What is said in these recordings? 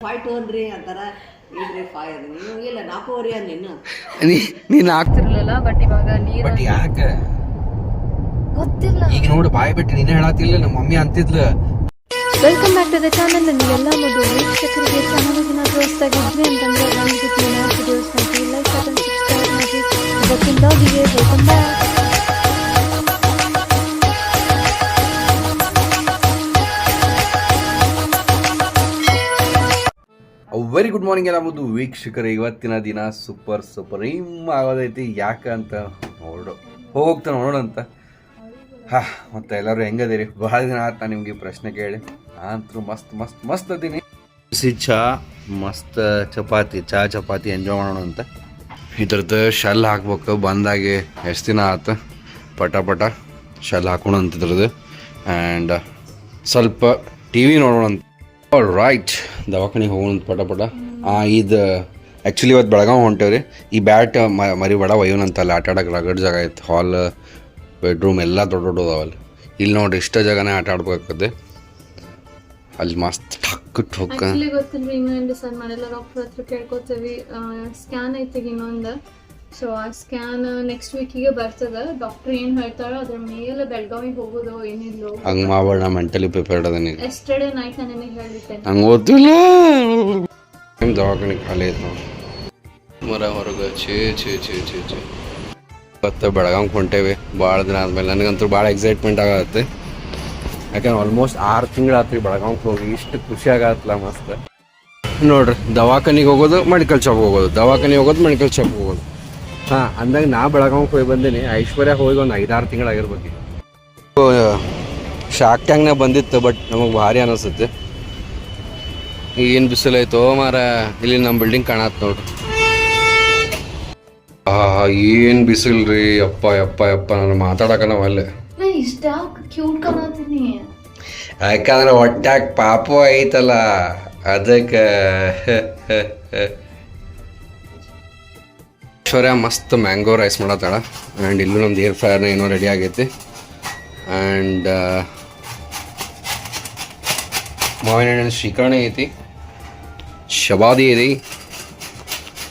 Five to ಅಂದ್ರಿ ಅಂತಾರ. ಇಲ್ರಿ ಅದ ನೀವು ಇಲ್ಲ ನಾಲ್ಕೂವರೆ ನೀನು ಬಟ್ ಇವಾಗ ನೀರು ಬಟ್ ಯಾಕೆ? ಗೊತ್ತಿಲ್ಲ ಈಗ ನೋಡು ಬಾಯಿ ಬಿಟ್ಟು ನೀನೇ ಹೇಳತ್ತಿಲ್ಲ ನಮ್ಮ mummy ಅಂತಿದ್ಲು. Welcome back to the channel ನಿಮಗೆಲ್ಲ ಮೊದಲು ವೀಕ್ಷಕರಿಗೆ ಚಾನಲ್ ಏನಾದರೂ ಹೊಸ್ದಾಗಿದ್ವಿ ಅಂತಂದ್ರೆ ಒಂದು ಜೊತೆ ವಿಡಿಯೋಸ್ ಮಾಡಿ ಲೈಕ್ ಸಬ್ಸ್ಕ್ರೈಬ್ ಮಾಡಿ. ಇವತ್ತಿನ ಲಾಗಿಗೆ welcome back very good morning ಎಲ್ಲ ಮುದ್ದು ವೀಕ್ಷಕರ, ಇವತ್ತಿನ ದಿನ ಸೂಪರ್ ಸೂಪರ್ ಆಗೋದೈತಿ, ಯಾಕೆ ಅಂತ ನೋಡು. ಹೋಗ್ತಾ ನೋಡೋಣ ಅಂತ. ಹಾ, ಮತ್ತೆ ಎಲ್ಲರೂ ಹೆಂಗದಿರಿ? ಭಾಳ ದಿನ ಆಯ್ತು ನಾನು ನಿಮಗೆ ಪ್ರಶ್ನೆ ಕೇಳಿ. ಅಂತೂ ಮಸ್ತ್ ಮಸ್ತ್ ಮಸ್ತ್ ಅದೀನಿ. ಬಿಸಿ ಚಹಾ ಮಸ್ತ್ ಚಪಾತಿ ಚಹಾ ಚಪಾತಿ ಎಂಜಾಯ್ ಮಾಡೋಣ ಅಂತ. ಇದ್ರದ್ದು ಶೆಲ್ ಹಾಕ್ಬೇಕು, ಬಂದಾಗೆ ಎಷ್ಟು ದಿನ ಆತ? ಪಟ ಪಟ ಶೆಲ್ ಹಾಕೋಣ ಅಂತ ಇದ್ರದ್ದು. ಆ್ಯಂಡ್ ಸ್ವಲ್ಪ ಟಿ ವಿ ನೋಡೋಣ ಅಂತ. ರೈಟ್ ದವಾಖಾನಿಗೆ ಹೋಗೋಣ ಪಟ ಪಟ. ಇದು ಆ್ಯಕ್ಚುಲಿ ಇವತ್ತು ಬೆಳಗಾವ್ ಹೊಂಟೇವ್ರಿ. ಈ ಬ್ಯಾಟ್ ಮರಿ ಬಡ ಒಯ್ಯೋನಂತಲ್ಲ ಆಟ ಆಡಕ್ಕೆ ರಗಡ್ ಜಾಗ ಐತೆ ಹಾಲ್ ಬೆಡ್ರೂಮ್ ಎಲ್ಲ ದೊಡ್ಡ ದೊಡ್ಡ ಅದಾವಲ್ಲಿ ಇಲ್ಲಿ ನೋಡ್ರಿ ಇಷ್ಟ ಜಾಗನೇ ಆಟ ಆಡ್ಬೇಕಾಗತ್ತೆ ಅಲ್ಲಿ ಮಸ್ತ್ ಠಕ್ ಠೊಕ್ಕ ಗೊತ್ತಿಲ್ಲ ಇನ್ನೊಂದು ಸರ್ ಮಾಡಿಲ್ಲ ಡಾಕ್ಟರ್ ಹತ್ರ ಕೇಳ್ಕೊತೀವಿ. ಸ್ಕ್ಯಾನ್ ಐತಿ ಇನ್ನೊಂದು. ಸೊ ಆ ಸ್ಕ್ಯಾನ್ ನೆಕ್ಸ್ಟ್ ವೀಕಿಗೆ ಬರ್ತದೆ. ಡಾಕ್ಟರ್ ಏನ್ ಹೇಳ್ತಾರೋ ಅದ್ರ ಮೇಲೆ ಬೆಳಗಾವಿಗೆ ಹೋಗೋದು ಏನಿಲ್ಲೋ. ಹಂಗೆ ಮಾವಳ ಮೆಂಟಲಿ ಪ್ರಿಪೇರ್ಡ್ ಅದ ನೀನು ಎಸ್ಟರ್ಡೇ ನೈಟ್ ನಾನು ನಿಮಗೆ ಹೇಳಿದ್ದೆ. ನಂಗೆ ಓದ್ತಿಲ್ಲ ನಿಮ್ಮ ದವಾಖಾನೆ ಖಾಲಿ ಐತೆ ನೋಡಿ. ಮರ ಹೊರಗೆ ಛೇ ಛೇ ಛೇ ಛೇ ಛೇ. ಇವತ್ತು ಬೆಳಗಾಂಗೆ ಹೊಂಟೇವಿ. ಭಾಳ ದಿನ ಆದ್ಮೇಲೆ ನನಗಂತೂ ಭಾಳ ಎಕ್ಸೈಟ್ಮೆಂಟ್ ಆಗತ್ತೆ. ಯಾಕಂದ್ರೆ ಆಲ್ಮೋಸ್ಟ್ ಆರು ತಿಂಗಳಾತ್ರಿ ಬೆಳಗಾಂಗೆ ಹೋಗಿ. ಇಷ್ಟು ಖುಷಿ ಆಗತ್ತಲ್ಲ ಮಸ್ತ್. ನೋಡ್ರಿ ದವಾಖಾನಿಗೆ ಹೋಗೋದು ಮೆಡಿಕಲ್ ಶಾಪ್ ಹೋಗೋದು. ದವಾಖಾನಿಗೆ ಹೋಗೋದು ಮೆಡಿಕಲ್ ಶಾಪ್ ಹೋಗೋದು. ಹಾಂ ಅಂದಾಗ ನಾ ಬೆಳಗಾವಿ ಹೋಗಿ ಬಂದೀನಿ. ಐಶ್ವರ್ಯ ಹೋಗಿ ಒಂದು ಐದಾರು ತಿಂಗಳಾಗಿರ್ಬೇಕು ಶಾಕ್ ಟ್ಯಾಂಕ್ನಾಗ ಬಂದಿತ್ತು ಬಟ್ ನಮಗೆ ಭಾರಿ ಅನಿಸುತ್ತೆ. ಏನು ಬಿಸಿಲೈತೋ ಮಾರ ಇಲ್ಲಿ ನಮ್ಮ ಬಿಲ್ಡಿಂಗ್ ಕಾಣತ್ ನೋಡ್ರಿ ಆ ಏನು ಬಿಸಿಲು ರೀ ಅಪ್ಪ ಯಪ್ಪ ಯಪ್ಪ ನಾನು ಮಾತಾಡಕ ನಾವು ಅಲ್ಲೇ. ಯಾಕಂದ್ರೆ ಹೊಟ್ಯಾಗ ಪಾಪ ಐತಲ್ಲ ಅದಕ್ಕೆ ಐಶ್ವರ್ಯ, ಮಸ್ತ್ ಮ್ಯಾಂಗೋ ರೈಸ್ ಮಾಡತ್ತಾಳ. ಆ್ಯಂಡ್ ಇಲ್ಲೂ ನಮ್ದು ಏರ್ ಫ್ರೈಯರ್ನ ಏನೋ ರೆಡಿ ಆಗೈತಿ. ಆ್ಯಂಡ್ ಮಾವಿನ ಹಣ್ಣಿನ ಶ್ರೀಕರಣೆ ಐತಿ. ಶಬಾದಿ ಐತಿ.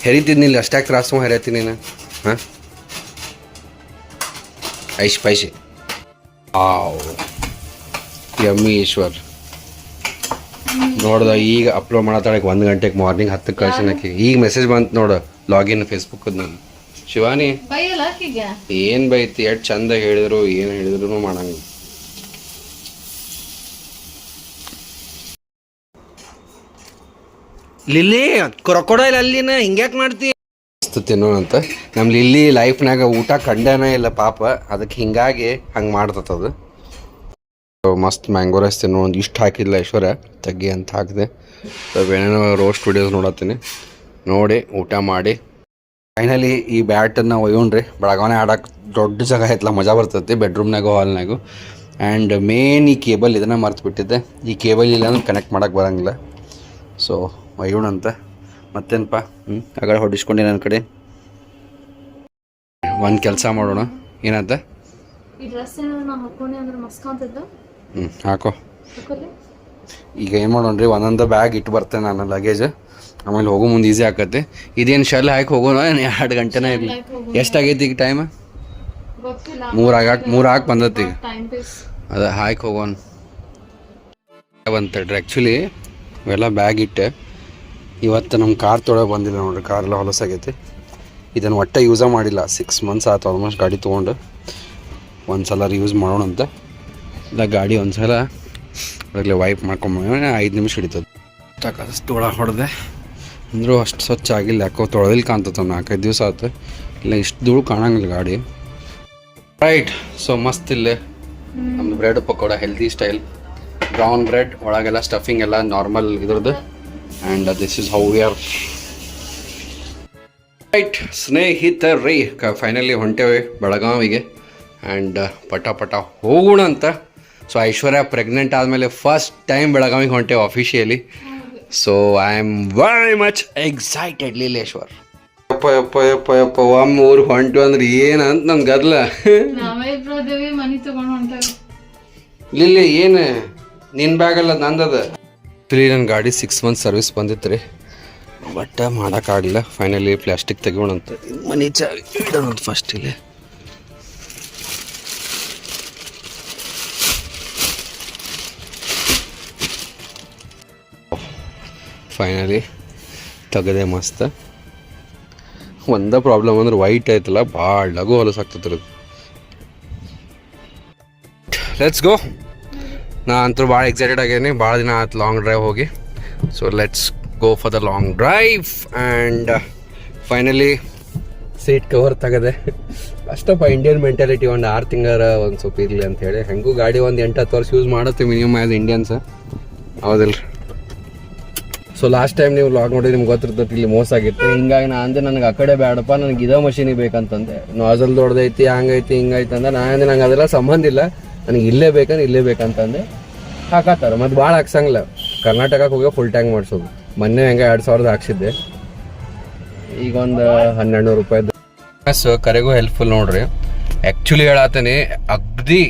ಹೆರಿತಿದ್ನಿಲ್ಲ ಅಷ್ಟಾಗಿ ತ್ರಾಸು ಹೆರಿತೀನಿ ನಾನು. ಹಾಂ? ಐಶ್ ಪೈಶಿ. ಆವ್. ಯಮ್ಮಿ ಈಶ್ವರ್ ನೋಡ್ದ ಈಗ ಅಪ್ಲೋಡ್ ಮಾಡತ್ತಾಳಕ್ಕೆ ಒಂದು ಗಂಟೆಗೆ ಮಾರ್ನಿಂಗ್ ಹತ್ತಕ್ಕೆ ಕಳ್ಸಿನಕ್ಕೆ ಈಗ ಮೆಸೇಜ್ ಬಂತು ನೋಡು ಲಾಗಿನ್ ಫೇಸ್ಬುಕ್ ನಾನು. ಶಿವಾನಿ? ಏನ್ ಬೈತಿ? ಎಷ್ಟು ಚಂದ ಹೇಳಿದ್ರು ಏನು ಹೇಳಿದ್ರು ಮಾಡಂಗ ಲಿಲ್ಲಿ ಕ್ರೊಕೊಡೈಲ್ ಅಲ್ಲಿನ ಹಿಂಗ್ಯಾಕೆ ಮಾಡ್ತಿ? ಮಸ್ತ್ ತಿನ್ನೋಣಂತ ನಮ್ಮ ಲಿಲ್ಲಿ ಲೈಫ್ನಾಗ ಊಟ ಕಂಡನೇ ಇಲ್ಲ ಪಾಪ. ಅದಕ್ಕೆ ಹಿಂಗಾಗಿ ಹಂಗೆ ಮಾಡ್ತದ ಮಸ್ತ್ ಮ್ಯಾಂಗೋ ರೈಸ್ ತಿನ್ನೋ, ಒಂದು ಇಷ್ಟು ಹಾಕಿಲ್ಲ ಐಶ್ವರ್ಯ, ತಗ್ಗಿ ಅಂತ ಹಾಕಿದೆ. ಏನೇನೋ ರೋಸ್ಟ್ ವಿಡಿಯೋಸ್ ನೋಡತ್ತೀನಿ. ನೋಡಿ, ಊಟ ಮಾಡಿ. ಫೈನಲಿ ಈ ಬ್ಯಾಟನ್ನು ಒಯ್ಯೋಣ್ರಿ. ಬೆಳಗಾವನೆ ಆಡಕ್ಕೆ ದೊಡ್ಡ ಜಾಗ ಐತ್ಲ, ಮಜಾ ಬರ್ತೈತಿ ಬೆಡ್ರೂಮ್ನಾಗು ಹಾಲ್ನಾಗು ಆ್ಯಂಡ್ ಮೇನ್ ಈ ಕೇಬಲ್ ಇದನ್ನು ಮರ್ತು ಬಿಟ್ಟಿದ್ದೆ ಈ ಕೇಬಲ್ ಇಲ್ಲ ಅಂದ್ರೆ ಕನೆಕ್ಟ್ ಮಾಡೋಕ್ಕೆ ಬರೋಂಗಿಲ್ಲ. ಸೊ ಒಯ್ಯೋಣಂತ. ಮತ್ತೇನಪ್ಪ ಹ್ಞೂ ಆಗ ಹೊಡಿಸ್ಕೊಂಡೆ ನನ್ನ ಕಡೆ. ಒಂದು ಕೆಲಸ ಮಾಡೋಣ. ಏನಂತ? ಈ ಡ್ರೆಸ್ ಅಂದ್ರೆ ಹ್ಞೂ ಹಾಕೋ. ಈಗ ಏನು ರೀ ಒಂದೊಂದು ಬ್ಯಾಗ್ ಇಟ್ಟು ಬರ್ತೇನೆ ನಾನು ಲಗೇಜ್ ಆಮೇಲೆ ಹೋಗೋ ಮುಂದೆ ಈಸಿ ಆಕತ್ತೆ. ಇದೇನು ಶೆಲ್ ಹಾಕಿ ಹೋಗೋಣ? ಎರಡು ಗಂಟೆನೇ ಇರಲಿ. ಎಷ್ಟಾಗೈತಿ ಈಗ ಟೈಮ್ ಮೂರು ಆಗಾಕ್ ಮೂರು ಹಾಕಿ ಬಂದೈತಿ ಈಗ. ಅದ ಹಾಕಿ ಹೋಗೋಣ. ಬಂತಡ್ರಿ ಆ್ಯಕ್ಚುಲಿ ಇವೆಲ್ಲ ಬ್ಯಾಗ್ ಇಟ್ಟೆ. ಇವತ್ತು ನಮ್ಮ ಕಾರ್ ತೊಳಗೆ ಬಂದಿಲ್ಲ ನೋಡ್ರಿ. ಕಾರೆಲ್ಲ ಹೊಲಸಾಗೈತಿ ಇದನ್ನು ಒಟ್ಟೆ ಯೂಸೇ ಮಾಡಿಲ್ಲ. ಸಿಕ್ಸ್ ಮಂತ್ಸ್ ಆಯ್ತು ಆಲ್ಮೋಸ್ಟ್ ಗಾಡಿ ತೊಗೊಂಡು. ಒಂದು ಸಲ ಯೂಸ್ ಮಾಡೋಣ ಅಂತ ಇಲ್ಲ ಗಾಡಿ ಒಂದು ಸಲ ಅದರಲ್ಲಿ ವೈಪ್ ಮಾಡ್ಕೊಂಬ ಐದು ನಿಮಿಷ ಹಿಡಿತದೆ. ತೋಳ ತೊಳ ಹೊಡೆದೆ. ಅಂದರೂ ಅಷ್ಟು ಸ್ವಚ್ಛ ಆಗಿಲ್ಲ ಯಾಕೋ ತೊಳೆದಿಲ್ಲ ಕಾಣ್ತದೆ ನಾಲ್ಕೈದು ದಿವಸ ಆಯ್ತು ಇಲ್ಲ ಇಷ್ಟು ಧೂಳು ಕಾಣಂಗಿಲ್ಲ ಗಾಡಿ. ರೈಟ್ ಸೊ ಮಸ್ತ್ ಇಲ್ಲೇ. ನಮ್ದು bread pakoda healthy style brown bread ಒಳಗೆಲ್ಲ ಸ್ಟಫಿಂಗ್ ಎಲ್ಲ ನಾರ್ಮಲ್ ಇದ್ರದ್ದು. And this is how we are right ಸ್ನೇಹಿತರೇ ಕ ಫೈನಲಿ ಹೊಂಟೇವೆ ಬೆಳಗಾವಿಗೆ. ಆ್ಯಂಡ್ ಪಟ ಪಟ ಹೋಗೋಣ ಅಂತ ಸೊ ಐಶ್ವರ್ಯ ಪ್ರೆಗ್ನೆಂಟ್ ಆದಮೇಲೆ ಫಸ್ಟ್ ಟೈಮ್ ಬೆಳಗಾವಿಗೆ ಹೊಂಟೆ officially so I am very much excited Leeleshwar. ಅಪ್ಪ ಯಪ್ಪ ಯಪ್ಪ ಯಪ್ಪ ಒಮ್ಮ ಊರಿಗೆ ಹೊಂಟು ಅಂದ್ರೆ ಏನಂತ ಗದ್ಲ. ನಿನ್ ಹೊಂಟೇವಿ. ಲಿಲ್ಲಿ ಏನು? ನಿನ್ನ ಬ್ಯಾಗ್ ಅಲ್ಲ ನಂದದ. ಆ್ಯಕ್ಚುಲಿ ನನ್ನ ಗಾಡಿ ಸಿಕ್ಸ್ ಮಂತ್ ಸರ್ವಿಸ್ ಬಂದಿತ್ತು ರೀ. ಬಟ್ ಮಾಡೋಕ್ಕಾಗಲಿಲ್ಲ ಫೈನಲಿ ಪ್ಲಾಸ್ಟಿಕ್ ತೆಗೋಣಂತ ಮನಿ ಚ ಇಡೋಣ ಫಸ್ಟ್ ಇಲ್ಲಿ. ಫೈನಲಿ ತೆಗದೆ ಮಸ್ತ್. ಒಂದೇ ಪ್ರಾಬ್ಲಮ್ ಅಂದ್ರೆ ವೈಟ್ ಆಯ್ತಲ್ಲ, ಭಾಳ ಲಘು ಹೊಲಸಾಗ್ತದ್ರದ್ದು ಲೆಟ್ಸ್ ಗೋ ನಾ ಅಂತೂ ಭಾಳ ಎಕ್ಸೈಟೆಡ್ ಆಗೇನಿ, ಭಾಳ ದಿನ ಆಯ್ತು ಲಾಂಗ್ ಡ್ರೈವ್ ಹೋಗಿ. So let's go for the long drive and finally seat cover ತೆಗದೆ. ಅಷ್ಟಪ್ಪ ಇಂಡಿಯನ್ ಮೆಂಟಾಲಿಟಿ ಒಂದು ಆರು ತಿಂಗಳ ಒಂದು ಸ್ವಲ್ಪ ಇರಲಿ ಅಂತ ಹೇಳಿ. ಹೆಂಗೂ ಗಾಡಿ ಒಂದು ಎಂಟು ಹತ್ತು ವರ್ಷ ಯೂಸ್ ಮಾಡುತ್ತೆ ಮಿನಿಮಮ್ ಆ್ಯಸ್ ಇಂಡಿಯನ್ಸ್ ಹೌದಿಲ್ಲ ಸೊ ಲಾಸ್ಟ್ ಟೈಮ್ ನೀವು ಲಾಗ್ ನೋಡಿ ನಿಮ್ಗೆ ಗೊತ್ತಿರ್ತೈತಿ ಇಲ್ಲಿ ಮೋಸ ಆಗಿತ್ತು. ಹಿಂಗಾಗಿ ನಾ ಅಂದೆ ನನಗೆ ಆ ಕಡೆ ಬೇಡಪ್ಪ, ನನಗೆ ಇದೇ ಮಷೀನಿಗೆ ಬೇಕಂತಂದೆ. ನಾಜಲ್ ದೊಡ್ಡದೈತಿ ಹಂಗೈತಿ, ಹಿಂಗೈತಿ ಅಂದ್ರೆ ನಾ ಅಂದೆ ನಂಗೆ ಅದೆಲ್ಲ ಸಂಬಂಧ ಇಲ್ಲ. ನನಗೆ ಇಲ್ಲೇ ಬೇಕಂದ್ರೆ ಇಲ್ಲೇ ಬೇಕಂತಂದೆ. ಹಾಕತ್ತಾರ. ಮತ್ತು ಭಾಳ ಹಾಕ್ಸಂಗಿಲ್ಲ. ಕರ್ನಾಟಕಕ್ಕೆ ಹೋಗಿ ಫುಲ್ ಟ್ಯಾಂಕ್ ಮಾಡಿಸೋದು. ಮೊನ್ನೆ ಹೆಂಗೆ ಎರಡು ಸಾವಿರದ ಹಾಕ್ಸಿದ್ದೆ. ಈಗ ಒಂದು ಹನ್ನೆರಡು ನೂರು ರೂಪಾಯಿ ಸೊ ಕರೆಗೂ ಹೆಲ್ಪ್ಫುಲ್ ನೋಡ್ರಿ. ಆ್ಯಕ್ಚುಲಿ ಹೇಳಾತನಿ, ಅಗ್ದಿ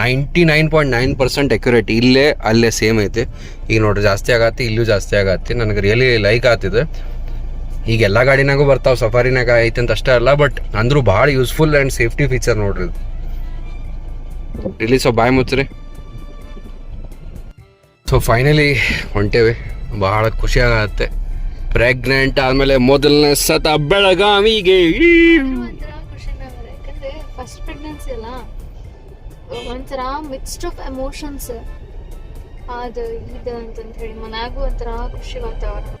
ninety nine point nine percent accurate ಇಲ್ಲೇ, ಅಲ್ಲೇ ಸೇಮ್ ಐತಿ. ಈಗ ನೋಡ್ರಿ, ಜಾಸ್ತಿ ಆಗತ್ತೆ, ಇಲ್ಲೂ ಜಾಸ್ತಿ ಆಗತ್ತೆ. ನನಗೆ ರಿಯಲಿ ಲೈಕ್ ಆಗ್ತಿದೆ. ಈಗ ಎಲ್ಲ ಗಾಡಿನಾಗೂ ಬರ್ತಾವೆ, ಸಫಾರಿನಾಗ ಐತೆ ಅಂತ ಅಷ್ಟೇ ಅಲ್ಲ ಬಟ್ ಅಂದರೂ ಭಾಳ ಯೂಸ್ಫುಲ್ ಆ್ಯಂಡ್ ಸೇಫ್ಟಿ ಫೀಚರ್ ನೋಡ್ರಿ ಇದು. ಇಲ್ಲಿ ಸೊ ಬಾಯ್ ಮುಚ್ಚ್ರಿ. ಸೊ ಫೈನಲಿ ಹೊಂಟೇವೆ. ಭಾಳ ಖುಷಿ ಆಗತ್ತೆ. ಪ್ರೆಗ್ನೆಂಟ್ ಆದಮೇಲೆ ಮೊದಲನೇ ಸತ ಬೆಳಗಾವಿಗೆ. ಫಸ್ಟ್ ಪ್ರೆಗ್ನೆನ್ಸಿ ಅಲ್ಲ? ಒಂಥರ ಮಿಕ್ಸ್ಡ್ ಆಫ್ ಎಮೋಷನ್ಸ್ ಅದು ಇದು ಅಂತಂತ ಹೇಳಿ ಮನ್ಯಾಗೂ ಒಂಥರ ಖುಷಿ ವಾತಾವರಣ.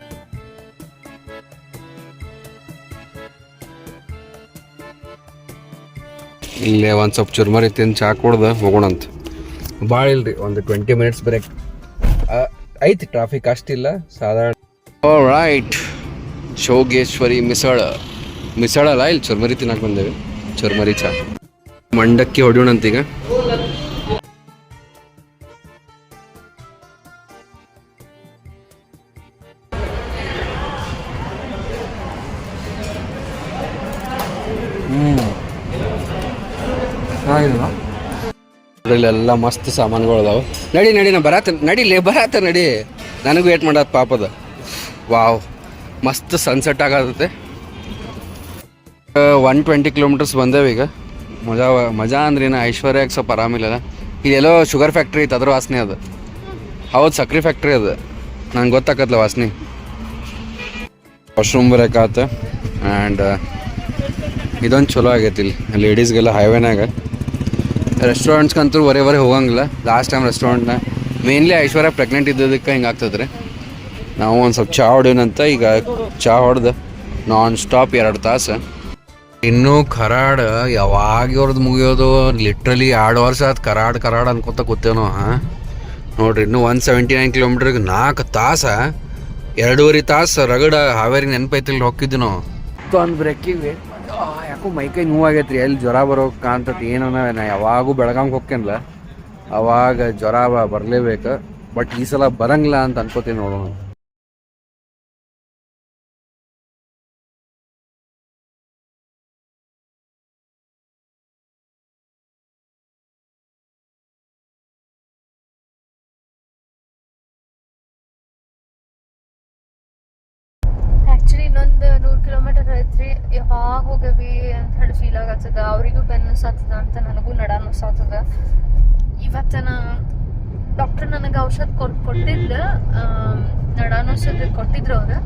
ಇಲ್ಲೇ ಒಂದು ಸ್ವಲ್ಪ ಚುರ್ಮರಿ ತಿಂದು ಚಾ ಕುಡ್ದು ಹೋಗೋಣಂತ ಭಾಳ ಇಲ್ರಿ ಒಂದು ಟ್ವೆಂಟಿ ಮಿನಿಟ್ಸ್ ಬ್ರೇಕ್ ಐತಿ ಟ್ರಾಫಿಕ್ ಅಷ್ಟಿಲ್ಲ ಸಾಧಾರಣ. ರೈಟ್ ಶೋಗೇಶ್ವರಿ ಮಿಸಳ. ಮಿಸಳಲ್ಲ ಇಲ್ಲಿ ಚುರ್ಮರಿ ತಿನ್ನಕ್ಕೆ ಬಂದೇವೆ. ಚುರ್ಮರಿ ಚಾ. ಮಂಡಕ್ಕಿ ಹೊಡಿಯೋಣಂತ ಅದ್ರಲ್ಲೆಲ್ಲ ಮಸ್ತ್ ಸಾಮಾನುಗಳು ಅದಾವೆ. ನಡಿ ನಡಿ, ನಾ ಬರಾತ ನಡಿಲೇ ಬರಾತ ನಡಿ. ನನಗೂ ವೇಟ್ ಮಾಡ ಪಾಪದ. ವಾವ್. ಮಸ್ತ್ ಸನ್ಸೆಟ್ ಆಗತ್ತೆ. ಒನ್ ಟ್ವೆಂಟಿ ಕಿಲೋಮೀಟರ್ಸ್ ಬಂದೇವೆ ಈಗ. ಮಜಾ ಮಜಾ ಅಂದ್ರೇನು ಐಶ್ವರ್ಯಾಗ ಸ್ವಲ್ಪ ಆರಾಮಿಲ್ಲಲ್ಲ ಇಲ್ಲೆಲ್ಲೋ. ಶುಗರ್ ಫ್ಯಾಕ್ಟ್ರಿ ಐತೆ, ಅದ್ರ ವಾಸನೆ ಅದು. ಹೌದು, ಸಕ್ರೆ ಫ್ಯಾಕ್ಟ್ರಿ ಅದು. ನಂಗೆ ಗೊತ್ತಾಕತ್ಲ ವಾಸನೆ. ವಾಶ್ರೂಮ್ ಬರೋಕಾತ ಆ್ಯಂಡ್ ಇದೊಂದು ಚಲೋ ಆಗೈತಿ ಇಲ್ಲಿ. ಲೇಡೀಸ್ಗೆಲ್ಲ ಹೈವೇನಾಗ ರೆಸ್ಟೋರೆಂಟ್ಸ್ಗಂತೂ ವರೆ ವರೆ ಹೋಗಂಗಿಲ್ಲ. ಲಾಸ್ಟ್ ಟೈಮ್ ರೆಸ್ಟೋರೆಂಟ್ನ ಮೇನ್ಲಿ ಐಶ್ವರ್ಯ ಪ್ರೆಗ್ನೆಂಟ್ ಇದ್ದದಕ್ಕೆ ಹಿಂಗೆ ಆಗ್ತದ್ರಿ. ನಾವು ಒಂದು ಸ್ವಲ್ಪ ಚಹಾ ಹೊಡೀನಂತ ಈಗ ಚಹಾ ಹೊಡೆದು ನಾನ್ ಸ್ಟಾಪ್ ಎರಡು ತಾಸು. ಇನ್ನೂ ಕರಾಡ್ ಯಾವಾಗ ಇವ್ರದ್ದು ಮುಗಿಯೋದು? ಲಿಟ್ರಲಿ ಎರಡು ವರ್ಷ ಆಯ್ತು ಕರಾಡ್ ಕರಾಡ್ ಅನ್ಕೊತ ಕೂತೇನೋ ಹಾಂ. ನೋಡ್ರಿ ಇನ್ನೂ ಒನ್ ಸೆವೆಂಟಿ ನೈನ್ ಕಿಲೋಮೀಟ್ರಿಗೆ ನಾಲ್ಕು ತಾಸ, ಎರಡೂವರೆ ತಾಸು ರಗಡ ಹಾವೇರಿ ನೆನಪೈತಿಲ್ಲಿ ಹೋಗಿದ್ವಿ ನಾವು. ಬ್ರೇಕಿಗೆ ಯಾಕೋ ಮೈಕೈ ನೋವಾಗೈತ್ರಿ. ಎಲ್ಲಿ ಜ್ವರ ಬರೋ ಕಾಣ್ತತಿ, ಏನೋ ನಾ ಯಾವಾಗೂ ಬೆಳಗಾಂಗೆ ಹೋಗ್ತೇನಲ್ಲ, ಅವಾಗ ಜ್ವರ ಬರ್ಲೇಬೇಕು, ಬಟ್ ಈ ಸಲ ಬರಂಗಿಲ್ಲ ಅಂತ ಅನ್ಕೋತೀನಿ ನೋಡೋಣ ಆ್ಯಕ್ಚುಲಿ ಇನ್ನೊಂದು ನೂರು ಕಿಲೋಮೀಟರ್ ಐತ್ರಿ ಯಾವಾಗ ಹೋಗವಿ ಅಂತ ಹೇಳಿ ಫೀಲ್ ಆಗತ್ತದ. ಅವರಿಗೂ ಬೆನ್ನಸಾತದ ಅಂತ ನನಗೂ ನಡ ಅನಿಸಾತದ ಇವತ್ತು ನಾ ಡಾಕ್ಟರ್ ನನಗೆ ಔಷಧ ಕೊಟ್ಟು ಕೊಟ್ಟಿದ್ದ. ನಡ ಕೊಟ್ಟಿದ್ರು ಅವ್ರು.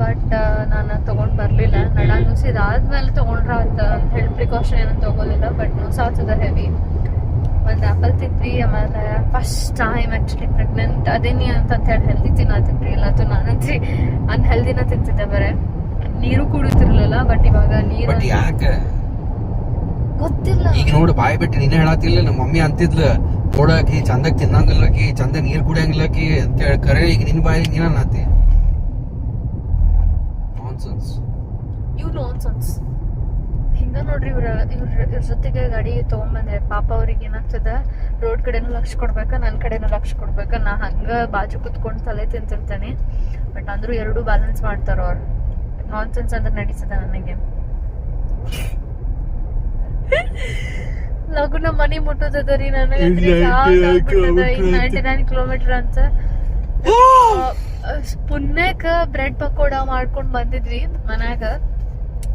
ಬಟ್ ನಾನು ತೊಗೊಂಡು ಬರಲಿಲ್ಲ. ನಡ ಆದ್ಮೇಲೆ ತೊಗೊಂಡ್ರ ಅಂತ ಅಂತ ಹೇಳಿ ಪ್ರಿಕಾಷನ್ ಏನೂ ತೊಗೊಲಿಲ್ಲ. ಬಟ್ ನೋಸಾತದ ಹೆವಿ ಒಂದು ಆಪಲ್ ತಿಂದ್ರಿ ಆಮೇಲೆ ಫಸ್ಟ್ ಟೈಮ್ ಆ್ಯಕ್ಚುಲಿ ಪ್ರೆಗ್ನೆಂಟ್ ಅದೇನಿ ಅಂತ ಹೇಳಿ ಹೆಲ್ದಿ ತಿನ್ನತ್ರಿ ಅನ್ಹೆಲ್ದಿನ ತಿಂತಿದ್ದೆ ಬರೇ. ನೀರು ಕುಡಿತಿರ್ಲಿಲ್ಲ ಬಟ್ ಇವಾಗ ನೀರು ಬಟ್ ಯಾಕೆ? ಗೊತ್ತಿಲ್ಲ. ಈಗ ನೋಡು ಬಾಯಿ ಬಿಟ್ಟು ನೀನೇ ಹೇಳತ್ತಿಲ್ಲ ನಮ್ಮ ಮಮ್ಮಿ ಅಂತಿದ್ಲು ನೋಡಾಕಿ ಚಂದಕ್ಕೆ ತಿನ್ನಂಗಿಲ್ಲಕಿ ಚಂದ ನೀರು ಕುಡಿಯಂಗಿಲ್ಲಕಿ ಅಂತ ಹೇಳಿ ಕರೆ ಈಗ ನಿನ್ನ ಬಾಯಿ ನೀನ ಅನ್ನತಿ ನಾನ್ಸೆನ್ಸ್ ಯು ನಾನ್ಸನ್ಸ್ ಹಿಂಗ ನೋಡ್ರಿ ಇವ್ರ ಇವ್ರ ಇವ್ರ ಜೊತೆಗೆ ಗಾಡಿ ತೊಗೊಂಬಂದೆ ಪಾಪ ಅವ್ರಿಗೆ ಏನಾಗ್ತದ? ರೋಡ್ ಕಡೆನೂ ಲಕ್ಷ ಕೊಡ್ಬೇಕ ನನ್ನ ಕಡೆನೂ ಲಕ್ಷ ಕೊಡ್ಬೇಕ. ನಾ ಹಂಗ ಬಾಜು ಕುತ್ಕೊಂಡು ತಲೆ ತಿಂತಿರ್ತಾನೆ. ಬಟ್ ಅಂದ್ರು ಎರಡೂ ಬ್ಯಾಲೆನ್ಸ್ ಮಾಡ್ತಾರ ಅವ್ರು. ನಾನ್ಸೆನ್ಸ್ ಅಂದ್ರೆ ನಡೀತದ ನನಗೆ. ಲಗುನ ಮನಿ ಮುಟ್ಟೋದದ ರೀ ನನಗೆ. ನೈಂಟಿ ನೈನ್ ಕಿಲೋಮೀಟರ್ ಅಂತ. ಪುಣ್ಯಕ್ಕ ಬ್ರೆಡ್ ಪಕೋಡ ಮಾಡ್ಕೊಂಡ್ ಬಂದಿದ್ವಿ ಮನ್ಯಾಗ.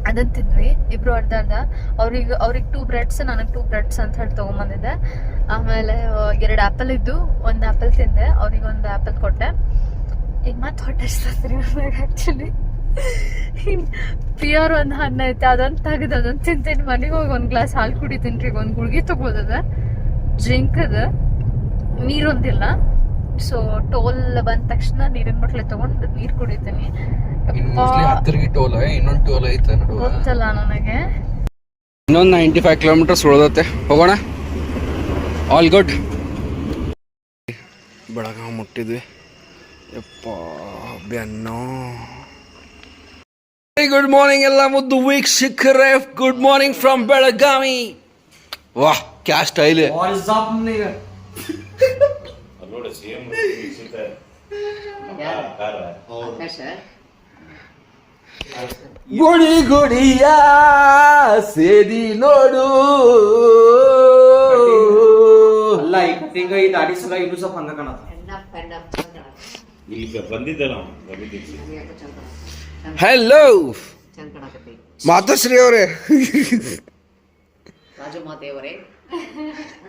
ಅದನ್ನ ತಿಂದ್ವಿ, ಇಬ್ರು ಅರ್ಧ ಅರ್ಧ ಅವ್ರಿಗೆ ಅವ್ರಿಗೆ ಟೂ ಬ್ರೆಡ್ಸ್ ನನಗೆ ಟೂ ಬ್ರೆಡ್ಸ್ ಅಂತ ಹೇಳಿ ತೊಗೊಂಬಂದಿದ್ದೆ. ಆಮೇಲೆ ಎರಡು ಆ್ಯಪಲ್ ಇದ್ದು, ಒಂದು ಆ್ಯಪಲ್ ತಿಂದೆ, ಅವ್ರಿಗೆ ಒಂದು ಆ್ಯಪಲ್ ಕೊಟ್ಟೆ. ಈಗ ಮತ್ತೆ ಹೊಟ್ಟೆ ಹಸ್ದತ್ರಿ ಆ್ಯಕ್ಚುಲಿ ಪಿಯರ್ ಒಂದು ಹಣ್ಣು ಐತೆ, ಅದೊಂದು ತೆಗೆದು, ಅದೊಂದು ತಿಂತೀನಿ. ಮನೆಗೆ ಹೋಗಿ ಒಂದು ಗ್ಲಾಸ್ ಹಾಲು ಕುಡಿತೀನಿ ರೀ ಒಂದು ಗುಳ್ಗಿ ತೊಗೋದದ ಡ್ರಿಂಕ್ ಅದ. ನೀರೊಂದಿಲ್ಲ ಸೊ ಟೋಲ್ ಬಂದ ತಕ್ಷಣ ನೀರಿನ ಬಟ್ಲೆ ತಗೊಂಡು ನೀರು ಕುಡಿತೀನಿ. ಟೋಲ್ ಇನ್ನೊಂದು ಟೋಲ್ ಐತೆ ಗೊತ್ತಲ್ಲ ನನಗೆ. ಇನ್ನೊಂದು ನೈಂಟಿ ಫೈವ್ ಕಿಲೋಮೀಟರ್ಸ್ ಉಳ್ದತ್ತೆ ಹೋಗೋಣ? ಆಲ್ ಗುಡ್ ಬೆಳಗಾವ್ ಮುಟ್ಟಿದ್ವಿ. ಯಪ್ಪ ಬೆನ್ನೋ. ಗುಡ್ ಮಾರ್ನಿಂಗ್ ಎಲ್ಲ ಮುದ್ದು ವೀಕ್ಷಕರೇ ಗುಡ್ ಮಾರ್ನಿಂಗ್ ಫ್ರಮ್ ಬೆಳಗಾವಿ. ವಾಹ್ ಕ್ಯಾ ಸ್ಟೈಲ್ ಆಕಾಶ? ಗುಡಿ ಗುಡಿಯ ಸೇದಿ ನೋಡು. ಅಲ್ಲ ಈ ಕಟ್ಟಿಂಗ್ ಈ ದಾಡಿ ಸಲ ಇನ್ನೂ ಸ್ವಲ್ಪ ಹಂಗ ಕಾಣತ್ತ. ಈಗ ಬಂದಿದ್ದಲ್ಲ. ಹೆಲೋ ಕಾಣಕತ್ತಿ. ಅವರೇ. ರಾಜಮಾತೆಯವರೇ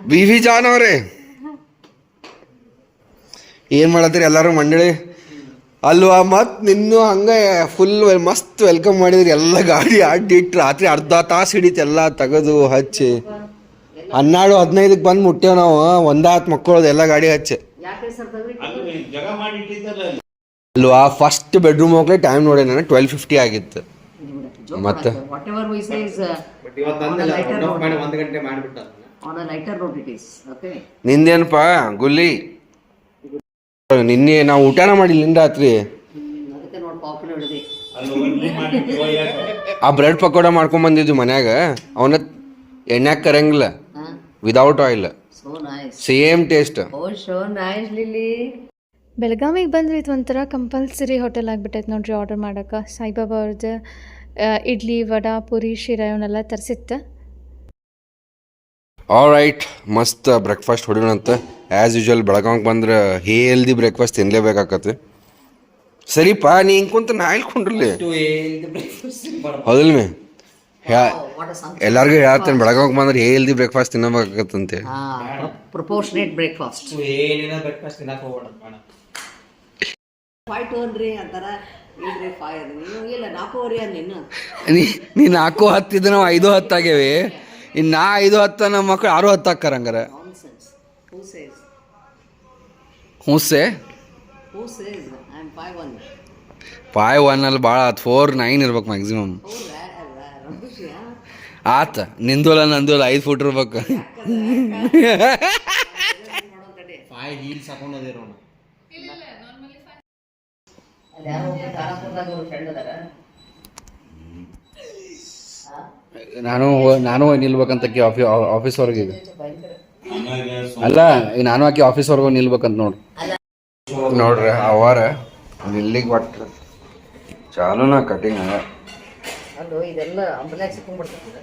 ಬಿ ವಿ ಜಾನ್ ಅವರೇ. ಏನ್ ಮಾಡತ್ತೀರಿ ಎಲ್ಲರೂ ಮಂಡಳಿ? ಅಲ್ವಾ? ಮತ್ತು ನಿನ್ನೂ ಹಂಗೆ ಫುಲ್ ಮಸ್ತ್ ವೆಲ್ಕಮ್ ಮಾಡಿದ್ರಿ. ಎಲ್ಲ ಗಾಡಿ ಅಡ್ಡಿಟ್ಟು ರಾತ್ರಿ ಅರ್ಧ ತಾಸು ಹಿಡಿತು ಎಲ್ಲ ತೆಗೆದು ಹಚ್ಚಿ. ಹನ್ನೆರಡು ಹದಿನೈದಕ್ಕೆ ಬಂದು ಮುಟ್ಟೇವ್ ನಾವು. ಒಂದಾತ್ ಮಕ್ಕಳದು ಎಲ್ಲ ಗಾಡಿ ಹಚ್ಚಿ. ಯಾಕೆ ಸರ್ ತಗ್ರಿ ಅಲ್ಲಿ ಜಗ ಮಾಡಿ ಇಟ್ಟಿದ್ದಲ್ಲ ಅಲ್ವಾ ಫಸ್ಟ್ ಬೆಡ್ರೂಮ್ ಹೋಗ್ಲಿ ಟೈಮ್ ನೋಡಿ ನಾನು ಟ್ವೆಲ್ ಫಿಫ್ಟಿ ಆಗಿತ್ತು ಮತ್ತೆ? Whatever we say but ಇವತ್ತು ಅಂದಿಲ್ಲ ಒನ್ ಒಂದು ಗಂಟೆ ಮಾಡಿಬಿಟ್ಟ. ಆನ್ ಲೈಟರ್ ನೋಟ್ ಓಕೆ ನಿಂದೇನಪ್ಪ ಗುಲ್ಲಿ ನಿನ್ನೆ ನಾವು ಊಟನ ಮಾಡಿಲ್ಲ ನಿನ್ನ ರಾತ್ರಿ. ಆ ಬ್ರೆಡ್ ಪಕೋಡ ಮಾಡ್ಕೊಂಡ್ ಬಂದಿದ್ವಿ ಮನ್ಯಾಗ. ಅವನ ಎಣ್ಣೆ ಕರಂಗಿಲ್ಲ. ವಿದೌಟ್ ಆಯಿಲ್ ಸೇಮ್ ಟೇಸ್ಟ್ ಬೆಳಗಾವಿಗೆ ಬಂದ್ರೆ ಇದು ಒಂಥರ ಕಂಪಲ್ಸರಿ ಹೋಟೆಲ್ ಆಗಿಬಿಟ್ಟೈತೆ ನೋಡ್ರಿ ಆರ್ಡರ್ ಮಾಡೋಕೆ ಸಾಯಿಬಾಬಾ ಅವ್ರದ್ದು ಇಡ್ಲಿ ವಡಾ ಪುರಿ ಶಿರಾ ಇವನ್ನೆಲ್ಲ ತರಿಸಿತ್ತು. ಆಲ್ ರೈಟ್ ಮಸ್ತ್ ಬ್ರೇಕ್ಫಾಸ್ಟ್ ಹೊಡಿಯೋಣಂತ. ಆ್ಯಸ್ ಯೂಶ್ವಲ್ ಬೆಳಗಾವಿಗೆ ಬಂದ್ರೆ ಹೆಲ್ದಿ ಬ್ರೇಕ್ಫಾಸ್ಟ್ ತಿನ್ಲೇಬೇಕಾಕತ್ತೆ. ಸರಿಪ್ಪ ನೀ ಹಿಂಗೆ ಕುಂತ ನಾ ಇಲ್ಕೊಂಡ್ರಲ್ಲಿ ಕುಂಡ್ರಲಿ? ಮೇ ಎಲ್ಲರಿಗೂ ವಾಟ್ ಅ ಸಂಗ್ ಎಲ್ಲಾರ್ಗೂ ಹೇಳ್ತೇನೆ ಬೆಳಗಾವಿಗೆ ಬಂದ್ರೆ ಹೆಲ್ದಿ ಬ್ರೇಕ್ಫಾಸ್ಟ್ ತಿನ್ನಬೇಕಾಗತ್ತಂತೆ ಹಾ ಪ್ರಪೋರ್ಷನೇಟ್ ಬ್ರೇಕ್ಫಾಸ್ಟ್ ಏನೇನ ಹೋಗ್ಬೇಡ ಅಂತಾರ? ಇಲ್ಲ ನೀ ನಾಲ್ಕು ಹತ್ತಿದ್ದು ನಾವು ಐದು ಹತ್ತು ಆಗ್ಯಾವೆ. ಇನ್ನು ನಾ ಐದು ಹತ್ತ ನಮ್ಮ ಮಕ್ಕಳು ಆರು ಹತ್ತು ಹಾಕ್ಕಾರ ಹಂಗಾರೆ nonsense who says ಹುಸ್ಸೆ who says I am five one five one ಅಲ್ಲಿ ಭಾಳ ಆತು ಫೋರ್ ನೈನ್ ಇರ್ಬೇಕು ಮ್ಯಾಕ್ಸಿಮಮ್ ಆತ. ನಿಂದೋಲ್ಲ ನಂದೋಲ್ಲ ಐದು ಫುಟ್ ಇರ್ಬೇಕು. ನಾನು ನಾನು ನಿಲ್ಬೇಕಂತ ಆಫೀಸ್ ಸು- ಅಲ್ಲ ಈಗ ನಾನು ಹಾಕಿ ಆಫೀಸ್ ಹೊರಗೆ ನಿಲ್ಬೇಕಂತ ನೋಡ್ರಿ ನೋಡ್ರಿ ಅವರ ನಿಲ್ಲಿಗೆ ಬಟ್ ಚಾಲೂನ ಕಟಿಂಗ್ ಅಲ್ಲೋ ಇದೆಲ್ಲ ಅಂಬಲ್ಯಾಗ ಸಿಕ್ಕೊಂಡ್ಬಿಡ್ತದೆ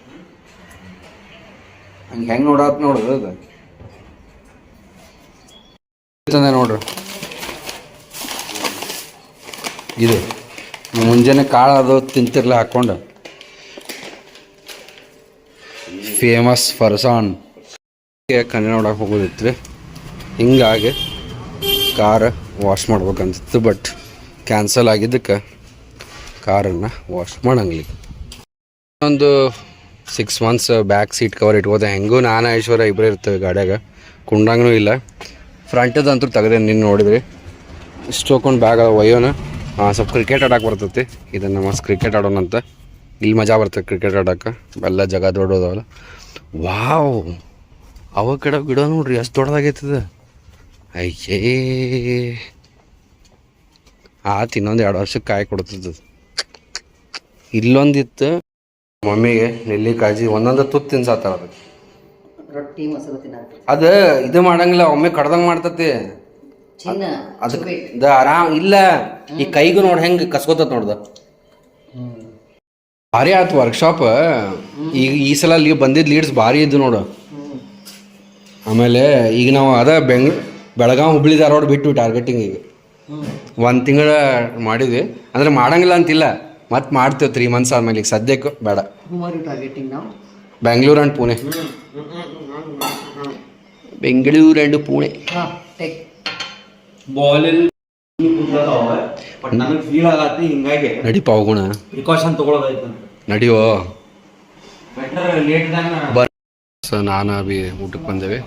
ಹಂಗೆ ಹೆಂಗೆ ನೋಡಾತ್ ನೋಡ್ರಿ ಅದು. ನೋಡ್ರಿ. ಇದು ಮುಂಜಾನೆ ಕಾಳು ಅದು ತಿಂತಿರ್ಲ ಹಾಕೊಂಡು. ಫೇಮಸ್ ಫರ್ಸಾನ್ ಕನ್ನಡ ನೋಡಕ್ಕೆ ಹೋಗೋದಿತ್ತು ಹಿಂಗಾಗಿ ಕಾರ ವಾಶ್ ಮಾಡ್ಬೇಕಂತಿತ್ತು ಬಟ್ ಕ್ಯಾನ್ಸಲ್ ಆಗಿದ್ದಕ್ಕೆ ಕಾರನ್ನು ವಾಶ್ ಮಾಡಂಗಿಲ್ಲ ಒಂದು six months back seat cover ಇಟ್ಕೋದೆ ಹೆಂಗೂ ನಾನು, ಐಶ್ವರ್ಯ ಇಬ್ಬರೇ ಇರ್ತೇವೆ ಗಾಡ್ಯಾಗ. ಕುಂಡಂಗೂ ಇಲ್ಲ. ಫ್ರಂಟದಂತೂ ತೆಗೆದೆ ನಿನ್ನ ನೋಡಿದ್ರಿ. ಇಷ್ಟು ಹೋಗ್ಕೊಂಡು ಬ್ಯಾಗ್ ಒಯ್ಯೋಣ ಹಾಂ ಸ್ವಲ್ಪ ಕ್ರಿಕೆಟ್ ಆಡಕ್ಕೆ ಬರ್ತೈತಿ. ಇದನ್ನು ಮಸ್ತ್ ಕ್ರಿಕೆಟ್ ಆಡೋಣಂತ. ಇಲ್ಲಿ ಮಜಾ ಬರ್ತದೆ ಕ್ರಿಕೆಟ್ ಆಡಕ್ಕೆ ಎಲ್ಲ ಜಾಗ ದೊಡ್ಡದವಲ್ಲ. ವಾವ್ ಅವ ಕಡೆ ಗಿಡ ನೋಡ್ರಿ ಎಷ್ಟು ದೊಡ್ಡದಾಗೈತದ? ಅಯ್ಯೇ. ಆತು ಇನ್ನೊಂದು ಎರಡು ವರ್ಷಕ್ಕೆ ಕಾಯಿ ಕೊಡ್ತದ. ಇಲ್ಲೊಂದಿತ್ತು ಮಮ್ಮಿಗೆ ನೆಲ್ಲಿಕಾಯಿ ಒಂದೊಂದು ತುತ್ತು ತಿನ್ಸಾತಾರ ಅದಕ್ಕೆ. ರೊಟ್ಟಿ ಮೊಸರು ತಿನ್ನಕ್ಕೆ ಅದು ಇದು ಮಾಡಂಗಿಲ್ಲ ಒಮ್ಮೆ ಕಡ್ದಂಗೆ ಮಾಡ್ತತಿ. ಅದಕ್ಕೆ ಆರಾಮ್ ಇಲ್ಲ ಈ ಕೈಗೂ ನೋಡಿ ಹೆಂಗೆ ಕಸ್ಕೋತತ್ ನೋಡ್ದ. ಭಾರಿ ಆಯ್ತು ವರ್ಕ್ಶಾಪ್ ಈಗ ಈ ಸಲ ಅಲ್ಲಿ ಬಂದಿದ್ದ ಲೀಡ್ಸ್ ಭಾರಿ ಇದ್ದು ನೋಡು. ಆಮೇಲೆ ಈಗ ನಾವು ಅದ ಬೆಂಗ್ ಬೆಳಗಾವಿ ಹುಬ್ಳಿ ಧಾರವಾಡ ಬಿಟ್ಟು ಟಾರ್ಗೆಟಿಂಗ್ ಈಗ. ಒಂದು ತಿಂಗಳ ಮಾಡಿದ್ವಿ. ಅಂದರೆ ಮಾಡಂಗಿಲ್ಲ ಅಂತಿಲ್ಲ. ಮತ್ತೆ ಮಾಡ್ತೇವೆ ತ್ರೀ ಮಂತ್ಸ್ ಆದ್ಮೇಲೆ ಈಗ ಸದ್ಯಕ್ಕೆ ಬೇಡ. ಬೆಂಗ್ಳೂರು ಆ್ಯಂಡ್ ಪುಣೆ. ಬೆಂಗಳೂರು ಆ್ಯಂಡ್ ಪುಣೆ. ನಡಿ ಪಾವಗುಣ ಪ್ರಿಕಾಷನ್ ತಗೊಳ್ಳೋದೈತೆ ನಡಿಯೋ. ನಾನು ಬಿ ಊಟಕ್ಕೆ ಬಂದೇವೆ.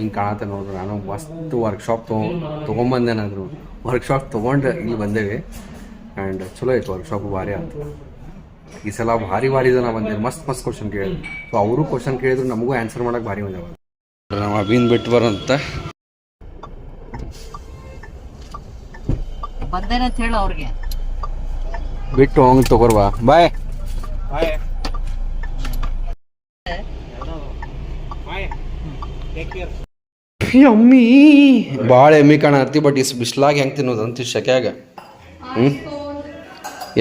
ಹಿಂಗೆ ಕಾಣತ್ತೆ ನೋಡ್ರಿ. ನಾನು ಮಸ್ತ್ ವರ್ಕ್ಶಾಪ್ ತೊಗೊ ತೊಗೊಂಬಂದೆ ನಾನು. ವರ್ಕ್ಶಾಪ್ ತೊಗೊಂಡು ಇಲ್ಲಿ ಬಂದೇವೆ. ಆ್ಯಂಡ್ ಚಲೋ ಐತೆ ವರ್ಕ್ಶಾಪ್ ಭಾರಿ ಆಯ್ತು ಈ ಸಲ ಭಾರಿ ಭಾರಿ ಜನ ಬಂದೆ ಮಸ್ತ್ ಮಸ್ತ್ ಕ್ವಶನ್ ಕೇಳಿದ್ರು. ಸೊ ಅವರು ಕ್ವಶನ್ ಕೇಳಿದ್ರು ನಮಗೂ ಆನ್ಸರ್ ಮಾಡೋಕೆ ಭಾರಿ ಮಜಾ ಬಂತು. ನಾವು ಅಭಿನ್ ಬಿಟ್ಟು ಬರಂತ. ಬಿಟ್ಟು ಅಂತ ಹೇಳು ಅವ್ರಿಗೆ. ಬಿಟ್ಟು ಹೋಗಿ ತಗೋರ್ವಾ. ಬಾಯ್ ಅಮ್ಮಿ ಭಾಳ ಎಮ್ಮಿ ಕಾಣತ್ತಿ ಬಟ್ ಇಸ್ ಬಿಸ್ಲಾಗ ಹೆಂಗೆ ತಿನ್ನೋದು ಅಂತ ಶಕ್ಯಾಗ? ಹ್ಞೂ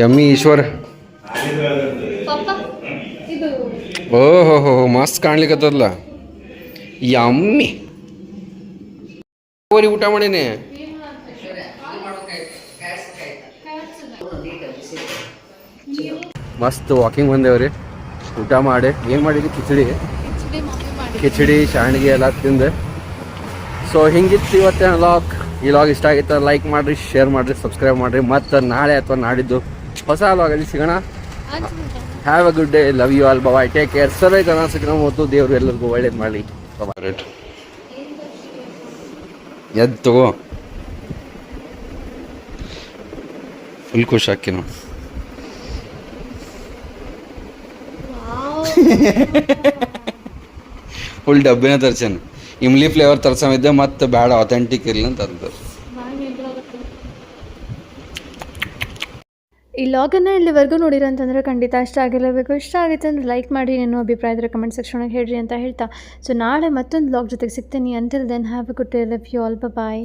ಎಮ್ಮಿ ಈಶ್ವರ್. ಓಹೋ ಹೋ ಮಸ್ತ್ ಕಾಣ್ಲಿಕ್ಕತ್ತದಲ್ಲ ಯಮ್ಮಿ ಊಟ ಮಾಡೇನೆ? ಮಸ್ತ್ ವಾಕಿಂಗ್ ಬಂದೇವ್ರಿ. ಊಟ ಮಾಡಿ. ಏನು ಮಾಡಿದ್ರಿ ಕಿಚಡಿ. ಕಿಚಡಿ ಶಾಣಿಗೆ ಎಲ್ಲ ತಿಂದು. ಸೊ ಹಿಂಗಿತ್ತು ಇವತ್ತಿನ ಲಾಕ್ ಈ ಲಾಗ್ ಇಷ್ಟ ಆಗಿತ್ತು ಲೈಕ್ ಮಾಡಿರಿ ಶೇರ್ ಮಾಡಿರಿ ಸಬ್ಸ್ಕ್ರೈಬ್ ಮಾಡಿರಿ. ಮತ್ತು ನಾಳೆ ಅಥವಾ ನಾಡಿದ್ದು ಹೊಸ ಲಾಗಲ್ಲಿ ಸಿಗೋಣ. Have a good day love you all bye take care ಸರ್ವೇ ಜನ ಸಿಗೋಣ ಮತ್ತು ದೇವರು ಎಲ್ಲರಿಗೂ ಒಳ್ಳೇದು ಮಾಡಲಿ. ರೇಟ್ ಎದ್ದು ತಗೋ. ಫುಲ್ ಖುಷಿ ಹಾಕಿ ನಾವು ಫುಲ್ ಡಬ್ಬಿನ ತರ್ಸೇನು. ಇಮ್ಲಿ ಫ್ಲೇವರ್ ತರ್ಸಮಿದ್ದೆ ಮತ್ತೆ ಬ್ಯಾಡ ಅಥೆಂಟಿಕ್ ಇರಲಿ ಅಂತ ಅಂದರು. ಈ ಲಾಗನ್ನು ಇಲ್ಲಿವರೆಗೂ ನೋಡಿರ ಅಂತಂದರೆ ಖಂಡಿತ ಇಷ್ಟ ಆಗಿರಬೇಕು ಇಷ್ಟ ಆಗಿತ್ತು ಅಂದರೆ ಲೈಕ್ ಮಾಡಿ, ನಿಮ್ಮ ಅಭಿಪ್ರಾಯದ ಕಮೆಂಟ್ ಸೆಕ್ಷನ್ಗೆ ಹೇಳ್ರಿ ಅಂತ ಹೇಳ್ತಾ. ಸೊ ನಾಳೆ ಮತ್ತೊಂದು ಲಾಗ್ ಜೊತೆಗೆ ಸಿಗ್ತೀನಿ. Until then have a good day love you all bye